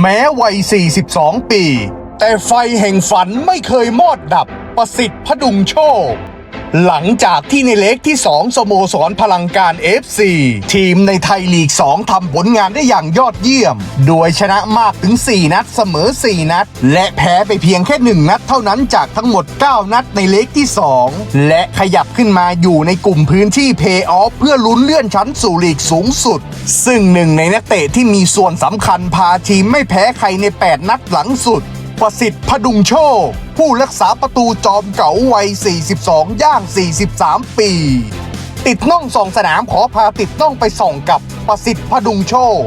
แม้วัย 42 ปี แต่ไฟแห่งฝันไม่เคยมอดดับประสิทธิ์พดุงโชค หลังจากที่ในเล็กที่ 2 สโมสรพลังการ FC ทีมในไทยลีก 2ทำผลงานได้อย่างยอดเยี่ยม โดยชนะมากถึง 4 นัดเสมอ 4 นัด และแพ้ไปเพียงแค่ 1 นัดเท่านั้นจากทั้งหมด 9 นัดในเล็กที่ 2 และขยับขึ้นมาอยู่ในกลุ่มพื้นที่เพย์ออฟเพื่อลุ้นเลื่อนชั้นสู่ลีกสูงสุด ซึ่งหนึ่งในนักเตะที่มีส่วนสำคัญพาทีมไม่แพ้ใครใน 8 นัดหลังสุด ประสิทธิ์พดุงโชค ผู้รักษาประตูจอมเก๋าวัย 42 ย่าง 43 ปี ติดน่องส่องสนามขอพาติดน่องไปส่องกับประสิทธิ์พดุงโชค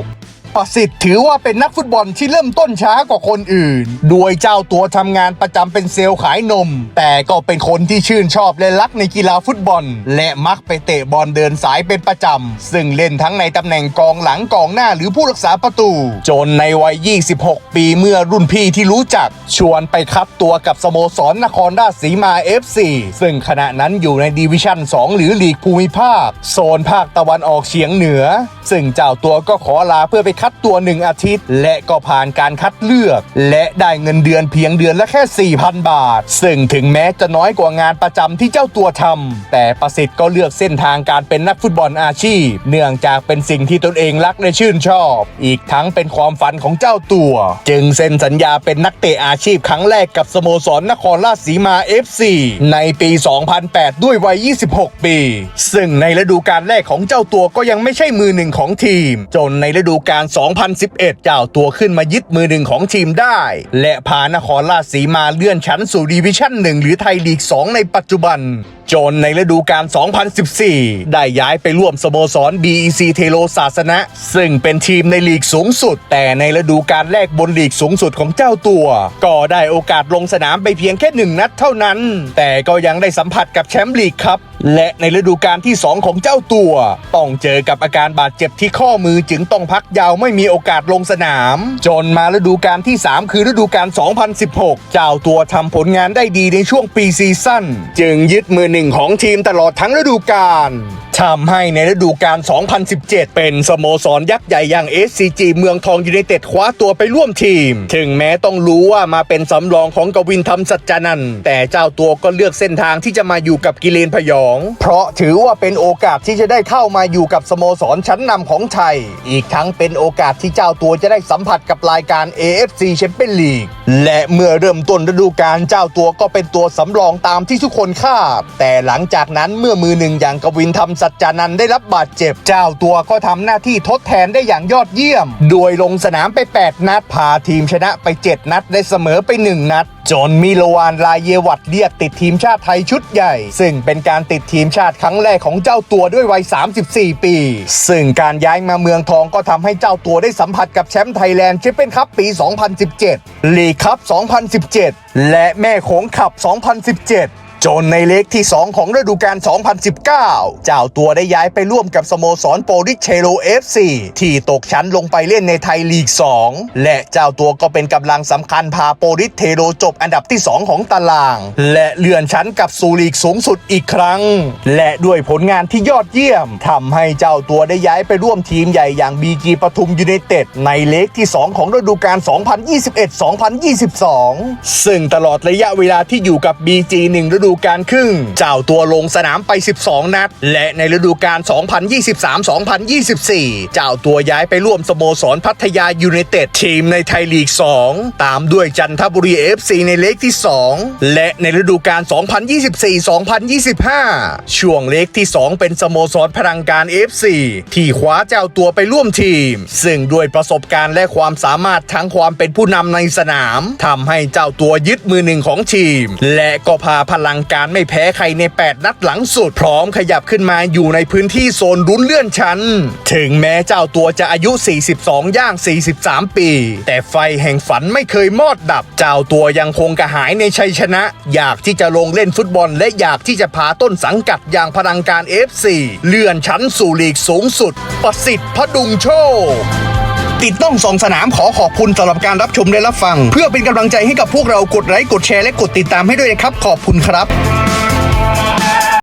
ประสิทธิ์ถือว่าเป็นนักฟุตบอลที่เริ่มต้นช้ากว่าคนอื่น โดยเจ้าตัวทำงานประจำเป็นเซลล์ขายนม แต่ก็เป็นคนที่ชื่นชอบและรักในกีฬาฟุตบอล และมักไปเตะบอลเดินสายเป็นประจำ ซึ่งเล่นทั้งในตำแหน่งกองหลังกองหน้าหรือผู้รักษาประตู จนในวัย 26 ปีเมื่อรุ่นพี่ที่รู้จัก ชวนไปคัดตัวกับสโมสรนครราชสีมา FC ซึ่งขณะนั้นอยู่ในดิวิชั่น 2 หรือลีกภูมิภาค โซนภาคตะวันออกเฉียงเหนือ ซึ่งเจ้าตัวก็ขอลาเพื่อไปคัดตัวหนึ่งอาทิตย์ และก็ผ่านการคัดเลือก และได้เงินเดือนเพียงเดือนละแค่ 4,000 บาท ซึ่งถึงแม้จะน้อยกว่างานประจำที่เจ้าตัวทำแต่ประสิทธิ์ก็เลือกเส้นทางการเป็นนักฟุตบอลอาชีพ เนื่องจากเป็นสิ่งที่ตนเองรักและชื่นชอบ อีกทั้งเป็นความฝันของเจ้าตัว จึงเซ็นสัญญาเป็นนักเตะอาชีพครั้งแรกกับสโมสรนครราชสีมา FC ในปี 2008 ด้วยวัย 26 ปี ซึ่งในฤดูกาลแรกของเจ้าตัวก็ยังไม่ใช่มือหนึ่งของทีม จนในฤดูกาล2011 เจ้าตัวขึ้นมายึดมือหนึ่งของทีมได้ และพานครราชสีมาเลื่อนชั้นสู่ดีวิชั่น1หรือไทยลีก 2 ในปัจจุบัน จนในฤดูกาล 2014 ได้ย้ายไปร่วมสโมสร BEC เทโลศาสนะ ซึ่งเป็นทีมในลีกสูงสุด แต่ในฤดูกาลแรกบนลีกสูงสุดของเจ้าตัว ก็ได้โอกาสลงสนามไปเพียงแค่หนึ่งนัดเท่านั้น แต่ก็ยังได้สัมผัสกับแชมป์ลีกครับ และในฤดูกาลที่ 2 ของเจ้าตัว ต้องเจอกับอาการบาดเจ็บที่ข้อมือจึงต้องพักยาวไม่มีโอกาสลงสนาม จนมาฤดูกาลที่ 3 คือฤดูกาล 2016 เจ้าตัวทำผลงานได้ดีในช่วงปีซีซั่น จึงยึดมือหนึ่งของทีมตลอดทั้งฤดูกาล ทำให้ในฤดูกาล 2017 เป็นสโมสรยักษ์ใหญ่อย่าง SCG เมืองทองยูไนเต็ดคว้าตัวไปร่วมทีม ถึงแม้ต้องรู้ว่ามาเป็นสำรองของกวินธรรมสัจจานันท์แต่เจ้าตัวก็เลือกเส้นทางที่จะมาอยู่กับกิเลนพยอง เพราะถือว่าเป็นโอกาสที่จะได้เข้ามาอยู่กับสโมสรชั้นนำของไทย อีกทั้งเป็นโอกาสที่เจ้าตัวจะได้สัมผัสกับรายการ AFC แชมเปี้ยนลีกและเมื่อเริ่มต้นฤดูกาลเจ้าตัวก็เป็นตัวสำรองตามที่ทุกคนคาดแต่หลังจากนั้นเมื่อมือหนึ่งอย่างกวินธรรมสัจจานันได้รับบาดเจ็บ เจ้าตัวก็ทำหน้าที่ทดแทนได้อย่างยอดเยี่ยม โดยลงสนามไป 8 นัด พาทีมชนะไป 7 นัดได้เสมอไป 1 นัด จนมิโลวานลายเยวัตเรียกติดทีมชาติไทยชุดใหญ่ ซึ่งเป็นการติดทีมชาติครั้งแรกของเจ้าตัวด้วยวัย 34 ปี ซึ่งการย้ายมาเมืองทองก็ทำให้เจ้าตัวได้สัมผัสกับแชมป์ไทยแลนด์แชมเปี้ยนคัพปี 2017 ลีกคัพ 2017 และแม่โขงขับ2017 จนในเล็กที่ 2 ของฤดูกาล 2019 เจ้าตัวได้ย้ายไปร่วมกับสโมสรโปริเชโร FC ที่ตกชั้นลงไปเล่นในไทยลีก 2 และเจ้าตัวก็เป็นกำลังสำคัญพาโปริเทโรจบอันดับที่ 2 ของตาราง และเลื่อนชั้นกับสูลีกสูงสุดอีกครั้ง และด้วยผลงานที่ยอดเยี่ยมทำให้เจ้าตัวได้ย้ายไปร่วมทีมใหญ่อย่างบีจีปทุมยูไนเต็ดในเล็กที่ 2 ของฤดูกาล 2021-2022 ซึ่งตลอดระยะเวลาที่อยู่กับ BG 1ฤดูกาลครึ่ง เจ้าตัวลงสนามไป 12 นัด และในฤดูกาล 2023-2024 เจ้าตัวย้ายไปร่วมสโมสรพัทยายูไนเต็ดทีมในไทยลีก 2 ตามด้วยจันทบุรี FC ในเลกที่ 2 และในฤดูกาล 2024-2025 ช่วงเลกที่ 2 เป็นสโมสรพลังการ FC ที่คว้าเจ้าตัวไปร่วมทีม ซึ่งด้วยประสบการณ์และความสามารถทั้งความเป็นผู้นำในสนามทำให้เจ้าตัวยึดมือหนึ่งของทีม และก็พาพลังการไม่แพ้ใครใน 8 นัดหลังสุด พร้อมขยับขึ้นมาอยู่ในพื้นที่โซนรุ้นเลื่อนชั้น ถึงแม้เจ้าตัวจะอายุ 42 ย่าง 43 ปี แต่ไฟแห่งฝันไม่เคยมอดดับ เจ้าตัวยังคงกระหายในชัยชนะ อยากที่จะลงเล่นฟุตบอล และอยากที่จะพาต้นสังกัดอย่างพลังการ FC เลื่อนชั้นสู่ลีกสูงสุด ประสิทธิ์พดุงโชค ติดต้องสองสนามขอขอบคุณสำหรับการรับชมและรับฟัง เพื่อเป็นกำลังใจให้กับพวกเรากดไลค์กดแชร์และกดติดตามให้ด้วยนะครับ ขอบคุณครับ